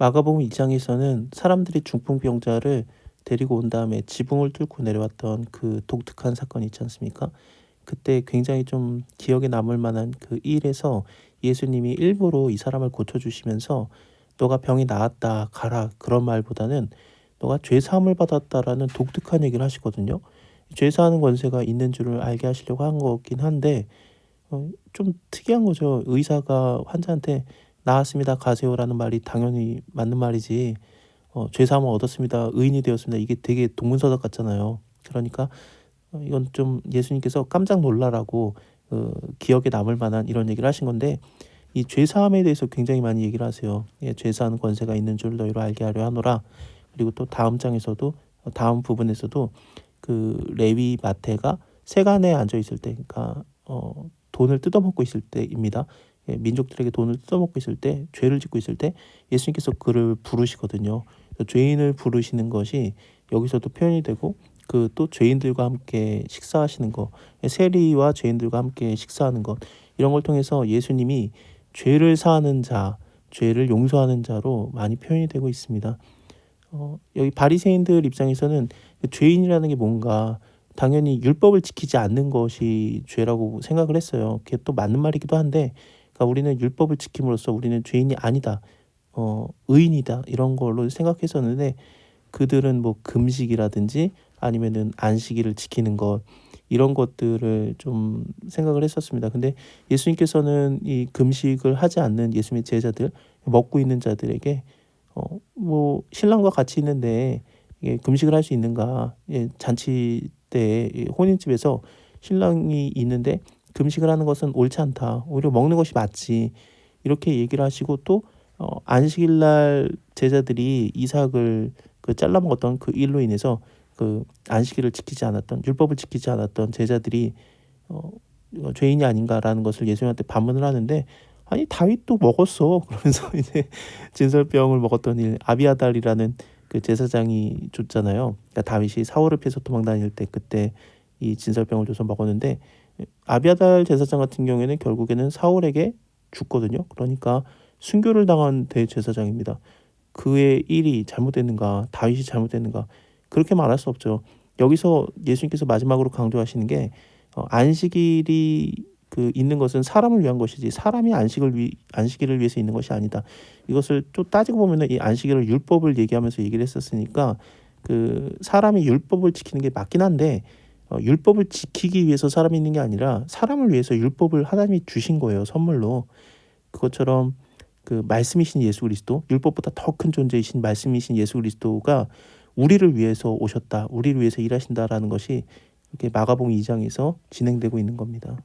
마가복음 2장에서는 사람들이 중풍병자를 데리고 온 다음에 지붕을 뚫고 내려왔던 그 독특한 사건이 있지 않습니까? 그때 굉장히 좀 기억에 남을 만한 그 일에서 예수님이 일부러 이 사람을 고쳐주시면서 너가 병이 나았다 가라 그런 말보다는 너가 죄 사함을 받았다라는 독특한 얘기를 하시거든요. 죄 사하는 권세가 있는 줄을 알게 하시려고 한 거긴 한데 어, 좀 특이한 거죠. 의사가 환자한테 나았습니다 가세요라는 말이 당연히 맞는 말이지 어, 죄 사함을 얻었습니다 의인이 되었습니다 이게 되게 동문서답 같잖아요. 그러니까 어, 이건 좀 예수님께서 깜짝 놀라라고 어, 기억에 남을 만한 이런 얘기를 하신 건데 이 죄사함에 대해서 굉장히 많이 얘기를 하세요. 예, 죄사하는 권세가 있는 줄 너희로 알게 하려 하노라. 그리고 또 다음 장에서도 어, 다음 부분에서도 그 레위 마태가 세간에 앉아 있을 때, 그러니까 어, 돈을 뜯어먹고 있을 때입니다. 예, 민족들에게 돈을 뜯어먹고 있을 때, 죄를 짓고 있을 때 예수님께서 그를 부르시거든요. 죄인을 부르시는 것이 여기서도 표현이 되고 그 또 죄인들과 함께 식사하시는 것, 세리와 죄인들과 함께 식사하는 것 이런 걸 통해서 예수님이 죄를 사하는 자, 죄를 용서하는 자로 많이 표현이 되고 있습니다. 어, 여기 바리새인들 입장에서는 죄인이라는 게 뭔가 당연히 율법을 지키지 않는 것이 죄라고 생각을 했어요. 그게 또 맞는 말이기도 한데, 그러니까 우리는 율법을 지킴으로써 우리는 죄인이 아니다, 어, 의인이다 이런 걸로 생각했었는데 그들은 뭐 금식이라든지 아니면은 안식일을 지키는 것 이런 것들을 좀 생각을 했었습니다. 근데 예수님께서는 이 금식을 하지 않는 예수님의 제자들 먹고 있는 자들에게 어 뭐 신랑과 같이 있는데 예, 금식을 할 수 있는가? 예, 잔치 때 예, 혼인집에서 신랑이 있는데 금식을 하는 것은 옳지 않다. 오히려 먹는 것이 맞지. 이렇게 얘기를 하시고 또 어, 안식일 날 제자들이 이삭을 그 잘라 먹었던 그 일로 인해서 그 안식일을 지키지 않았던 율법을 지키지 않았던 제자들이 어, 어, 죄인이 아닌가라는 것을 예수님한테 반문을 하는데 아니 다윗도 먹었어 그러면서 이제 진설병을 먹었던 일 아비아달이라는 그 제사장이 줬잖아요. 그러니까 다윗이 사울을 피해서 도망 다닐 때 그때 이 진설병을 줘서 먹었는데 아비아달 제사장 같은 경우에는 결국에는 사울에게 죽거든요. 그러니까 순교를 당한 대제사장입니다. 그의 일이 잘못됐는가, 다윗이 잘못됐는가 그렇게 말할 수 없죠. 여기서 예수님께서 마지막으로 강조하시는 게 어, 안식일이 그 있는 것은 사람을 위한 것이지 사람이 안식을 위 안식일을 위해서 있는 것이 아니다. 이것을 또 따지고 보면은 이 안식일을 율법을 얘기하면서 얘기를 했었으니까 그 사람이 율법을 지키는 게 맞긴 한데 어, 율법을 지키기 위해서 사람이 있는 게 아니라 사람을 위해서 율법을 하나님이 주신 거예요 선물로 그것처럼 그 말씀이신 예수 그리스도 율법보다 더 큰 존재이신 말씀이신 예수 그리스도가 우리를 위해서 오셨다 우리를 위해서 일하신다라는 것이 이렇게 마가복음 2장에서 진행되고 있는 겁니다.